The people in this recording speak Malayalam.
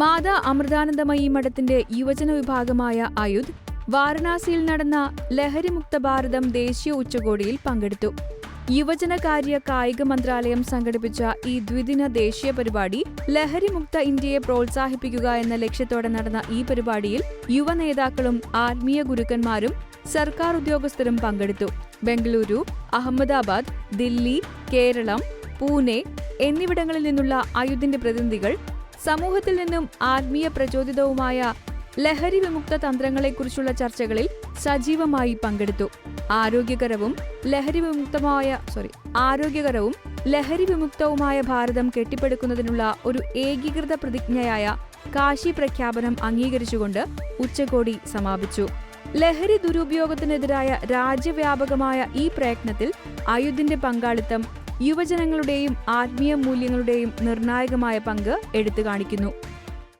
മാതാ അമൃതാനന്ദമയി മഠത്തിന്റെ യുവജന വിഭാഗമായ അയുധ് വാരണാസിയിൽ നടന്ന ലഹരിമുക്ത ഭാരതം ദേശീയ ഉച്ചകോടിയിൽ പങ്കെടുത്തു. യുവജനകാര്യ കായിക മന്ത്രാലയം സംഘടിപ്പിച്ച ഈ ദ്വിദിന ദേശീയ പരിപാടി ലഹരിമുക്ത ഇന്ത്യയെ പ്രോത്സാഹിപ്പിക്കുക എന്ന ലക്ഷ്യത്തോടെ നടന്ന ഈ പരിപാടിയിൽ യുവ നേതാക്കളും ആത്മീയ ഗുരുക്കന്മാരും സർക്കാർ ഉദ്യോഗസ്ഥരും പങ്കെടുത്തു. ബംഗളൂരു അഹമ്മദാബാദ് ദില്ലി കേരളം പൂനെ എന്നിവിടങ്ങളിൽ നിന്നുള്ള അയുധിന്റെ പ്രതിനിധികൾ സമൂഹത്തിൽ നിന്നും ആത്മീയ പ്രചോദിതവുമായ ലഹരി വിമുക്ത തന്ത്രങ്ങളെക്കുറിച്ചുള്ള ചർച്ചകളിൽ സജീവമായി പങ്കെടുത്തു. ആരോഗ്യകരവും ലഹരി വിമുക്തമായ സോറി ആരോഗ്യകരവും ലഹരി വിമുക്തവുമായ ഭാരതം കെട്ടിപ്പടുക്കുന്നതിനുള്ള ഒരു ഏകീകൃത പ്രതിജ്ഞയായ കാശി പ്രഖ്യാപനം അംഗീകരിച്ചുകൊണ്ട് ഉച്ചകോടി സമാപിച്ചു. ലഹരി ദുരുപയോഗത്തിനെതിരായ രാജ്യവ്യാപകമായ ഈ പ്രയത്നത്തിൽ അയുധിന്റെ പങ്കാളിത്തം യുവജനങ്ങളുടെയും ആത്മീയ മൂല്യങ്ങളുടെയും നിർണായകമായ പങ്ക് എടുത്തു കാണിക്കുന്നു